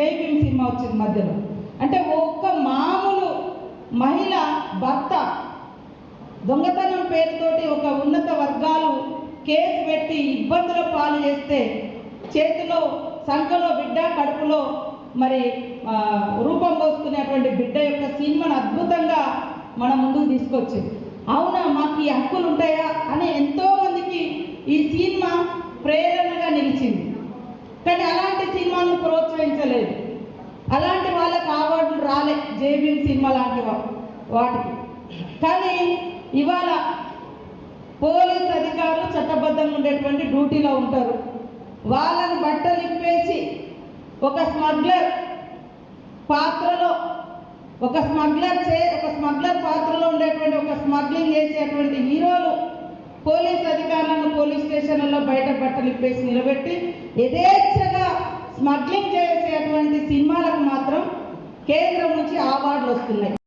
Making cinema వచ్చింది మధ్యలో. అంటే ఒక్క మామూలు మహిళ భర్త దొంగతనం పేరుతోటి ఒక ఉన్నత వర్గాలు కేసు పెట్టి ఇబ్బందుల పాలు చేస్తే చేతిలో సంఖలో బిడ్డ కడుపులో మరి రూపం పోసుకునేటువంటి బిడ్డ యొక్క సినిమాను అద్భుతంగా మన ముందుకు తీసుకొచ్చింది. అవునా? మాకు ఈ హక్కులు ఉంటాయా? అని ఎంతో మందికి ఈ సినిమా ప్రేరణగా నిలిచింది. కానీ అలాంటి సినిమాను జేబీఎం సినిమా లాంటి వాటికి కానీ ఇవాళ పోలీస్ అధికారులు చట్టబద్ధంగా ఉండేటువంటి డ్యూటీలో ఉంటారు. వాళ్ళని బట్టలు ఇప్పేసి ఒక స్మగ్లర్ పాత్రలో ఒక స్మగ్లర్ చే ఒక స్మగ్లర్ పాత్రలో ఉండేటువంటి ఒక స్మగ్లింగ్ చేసేటువంటి హీరోలు పోలీస్ అధికారులను పోలీస్ స్టేషన్లలో బయట బట్టలు ఇప్పేసి నిలబెట్టి యథేచ్ఛగా స్మగ్లింగ్ చేసేటువంటి సినిమాలకు మాత్రం కేంద్రం నుంచి అవార్డులు వస్తున్నాయి.